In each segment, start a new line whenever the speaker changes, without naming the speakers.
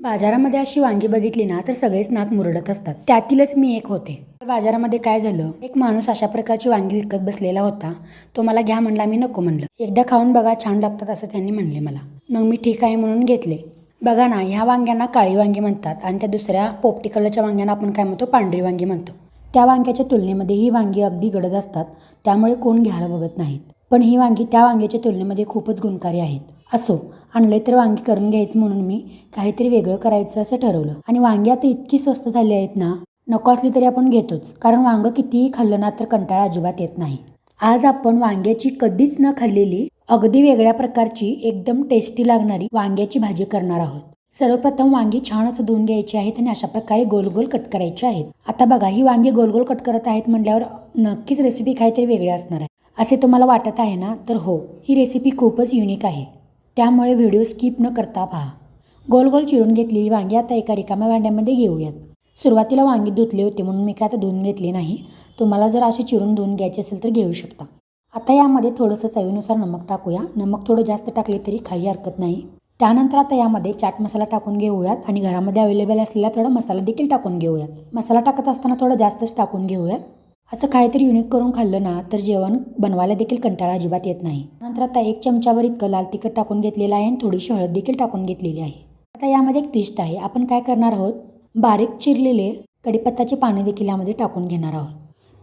बाजारामध्ये अशी वांगी बघितली ना तर सगळेच नाक मुरडत असतात. त्यातीलच मी एक होते. बाजारामध्ये काय झालं? एक माणूस अशा प्रकारची वांगी विकत बसलेला होता. तो मला घ्या म्हणला मी नको म्हणलं. एकदा खाऊन बघा छान लागतात असं त्यांनी म्हणले मला. मग मी ठीक आहे म्हणून घेतले. बघा ना ह्या वांग्यांना काळी वांगी म्हणतात आणि त्या दुसऱ्या पोपटी कलरच्या वांग्यांना आपण काय म्हणतो? पांढरी वांगी म्हणतो. त्या वांग्याच्या तुलनेमध्ये ही वांगी अगदी गडद असतात. त्यामुळे कोण घ्यायला बघत नाहीत. पण ही वांगी त्या वांग्याच्या तुलनेमध्ये खूपच गुणकारी आहेत. असो आणले तर वांगी करून घ्यायचं म्हणून मी. काहीतरी वेगळं करायचं असं ठरवलं. आणि वांगी आता इतकी स्वस्त झाली आहेत ना नको असली तरी आपण घेतोच. कारण वांगं कितीही खाल्लं ना तर कंटाळा अजिबात येत नाही. आज आपण वांग्याची कधीच न खाल्लेली अगदी वेगळ्या प्रकारची एकदम टेस्टी लागणारी वांग्याची भाजी करणार आहोत. सर्वप्रथम वांगी छान असं धुवून घ्यायची आहेत आणि अशा प्रकारे गोल गोल कट करायची आहेत. आता बघा ही वांगी गोल गोल कट करत आहेत म्हटल्यावर नक्कीच रेसिपी काहीतरी वेगळी असणार आहे. असे तुम्हाला वाटत आहे ना? तर हो ही रेसिपी खूपच युनिक आहे. त्यामुळे व्हिडिओ स्किप न करता पहा. गोल गोल चिरून घेतलेली वांगी आता एका रिकाम्या भांड्यामध्ये घेऊयात. सुरुवातीला वांगी धुतले होते म्हणून मी काय आता धुवून घेतली नाही. तुम्हाला जर अशी चिरून धुवून घ्यायचे असेल तर घेऊ शकता. आता यामध्ये थोडंसं चवीनुसार नमक टाकूया. नमक थोडं जास्त टाकले तरी काही हरकत नाही. त्यानंतर आता यामध्ये चाट मसाला टाकून घेऊयात आणि घरामध्ये अवेलेबल असलेला थोडा मसाला देखील टाकून घेऊयात. मसाला टाकत असताना थोडं जास्तच टाकून घेऊयात. असं काहीतरी युनिक करून खाल्लं ना तर जेवण बनवायला देखील कंटाळा अजिबात येत नाही. नंतर आता एक चमचावर इतकं लाल तिखट टाकून घेतलेलं आहे आणि थोडीशी हळद देखील टाकून घेतलेली आहे. आता यामध्ये एक ट्विस्ट आहे. आपण काय करणार आहोत? बारीक चिरलेले कढीपत्ताचे पाने देखील यामध्ये टाकून घेणार आहोत.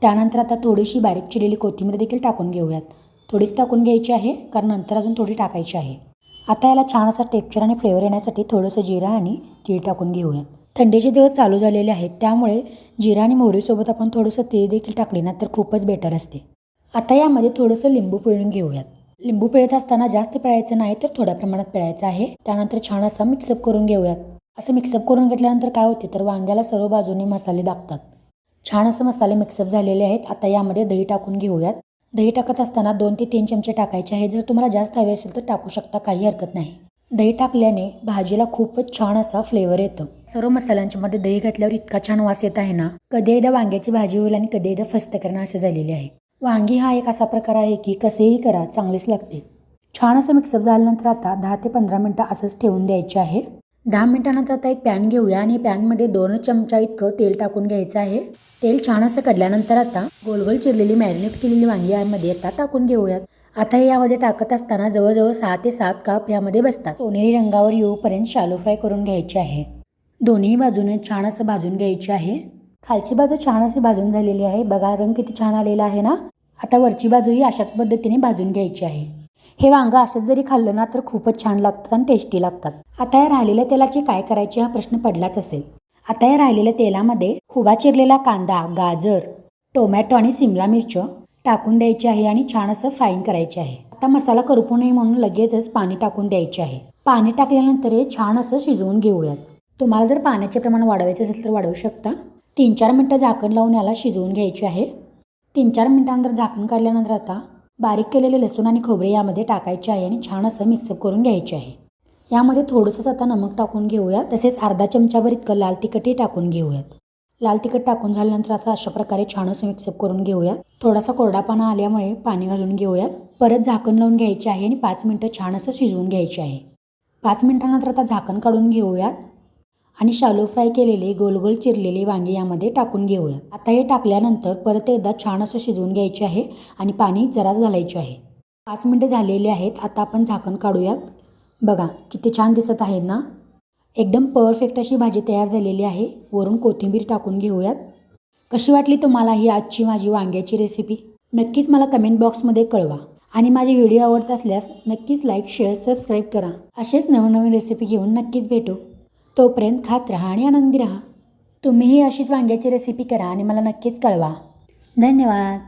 त्यानंतर आता थोडीशी बारीक चिरलेली कोथिंबीर देखील टाकून घेऊयात. थोडीच टाकून घ्यायची आहे कारण नंतर अजून थोडी टाकायची आहे. आता याला छान असा टेक्चर आणि फ्लेवर येण्यासाठी थोडंसं जिरा आणि तीळ टाकून घेऊयात. थंडीचे दिवस चालू झालेले आहेत. त्यामुळे जिरा आणि मोहरीसोबत आपण थोडंसं तीळ देखील टाकले ना तर खूपच बेटर असते. आता यामध्ये थोडंसं लिंबू पिळून घेऊयात. लिंबू पिळत असताना जास्त पिळायचं नाही तर थोड्या प्रमाणात पिळायचं आहे. त्यानंतर छान असा मिक्सअप करून घेऊयात. असं मिक्सअप करून घेतल्यानंतर काय होते तर वांग्याला सर्व बाजूने मसाले दाबतात. छान असं मसाले मिक्सअप झालेले आहेत. आता यामध्ये दही टाकून घेऊयात. दही टाकत असताना दोन ते तीन चमचे टाकायचे आहे. जर तुम्हाला जास्त हवे असेल तर टाकू शकता काही हरकत नाही. दही टाकल्याने भाजीला खूपच छान असा फ्लेवर येतो. सर्व मसाल्यांच्या मध्ये दही घातल्यावर इतका छान वास येत आहे ना कधी एकदा वांग्याची भाजी होईल आणि कधी एकदा फस्त करणं असे झालेले आहे. वांगी हा एक असा प्रकार आहे की कसेही करा चांगलेच लागते. छान असं मिक्सअप झाल्यानंतर आता दहा ते पंधरा मिनटं असंच ठेवून द्यायचे आहे. दहा मिनिटानंतर आता एक पॅन घेऊया आणि पॅनमध्ये दोन चमचा इतकं तेल टाकून घ्यायचं आहे. तेल छान असं कडल्यानंतर आता गोलगोल चिरलेली मॅरिनेट केलेली वांगी यामध्ये आता टाकून घेऊयात. आता यामध्ये टाकत असताना जवळजवळ सहा ते सात काप यामध्ये बसतात. सोनेरी रंगावर येऊपर्यंत शालो फ्राय करून घ्यायचे आहे. दोन्ही बाजूने छान असं भाजून घ्यायचे आहे. खालची बाजू छान अशी भाजून झालेली आहे. बघा रंग किती छान आलेला आहे ना? आता वरची बाजूही अशाच पद्धतीने भाजून घ्यायची आहे. हे वांगं असंच जरी खाल्लं ना तर खूपच छान लागतात आणि टेस्टी लागतात. आता या राहिलेल्या तेलाचे काय करायचे हा प्रश्न पडलाच असेल. आता या राहिलेल्या तेलामध्ये हुबा चिरलेला कांदा गाजर टोमॅटो आणि सिमला मिरच टाकून द्यायची आहे आणि छान असं फ्राईंग करायचे आहे. आता मसाला करपू नये म्हणून लगेचच पाणी टाकून द्यायचे आहे. पाणी टाकल्यानंतर हे छान असं शिजवून घेऊयात. तुम्हाला जर पाण्याचे प्रमाण वाढवायचं असेल तर वाढवू शकता. तीन चार मिनटं झाकण लावून याला शिजवून घ्यायचे आहे. तीन चार मिनटानंतर झाकण काढल्यानंतर आता बारीक केलेले लसूण आणि खोबरे यामध्ये टाकायचे आहे आणि छान असं मिक्सअप करून घ्यायचे आहे. यामध्ये थोडंसं आता नमक टाकून घेऊया तसेच अर्धा चमचाभर इतकं लाल तिखटही टाकून घेऊयात. लाल तिखट टाकून झाल्यानंतर आता अशा प्रकारे छान असं मिक्सअप करून घेऊयात थोडासा कोरडापाना आल्यामुळे पाणी घालून घेऊयात. परत झाकण लावून घ्यायचे आहे आणि पाच मिनटं छान असं शिजवून घ्यायचे आहे. पाच मिनटानंतर आता झाकण काढून घेऊयात. आणि शालो फ्राय केलेले गोल गोल चिरलेले वांगे यामध्ये टाकून घेऊयात. आता हे टाकल्यानंतर परत एकदा छान असं शिजवून घ्यायचे आहे आणि पाणी जराच घालायचे आहे. पाच मिनटं झालेले आहेत. आता आपण झाकण काढूयात. बघा किती छान दिसत आहेत ना? एकदम परफेक्ट अशी भाजी तयार झालेली आहे. वरून कोथिंबीर टाकून घेऊयात. कशी वाटली तुम्हाला ही आजची माझी वांग्याची रेसिपी नक्कीच मला कमेंट बॉक्समध्ये कळवा. आणि माझे व्हिडिओ आवडत असल्यास नक्कीच लाईक शेअर सबस्क्राईब करा. असेच नवनवीन रेसिपी घेऊन नक्कीच भेटू. तोपर्यंत खात राहा आणि आनंदी राहा. तुम्हीही अशीच वांग्याची रेसिपी करा आणि मला नक्कीच कळवा. धन्यवाद.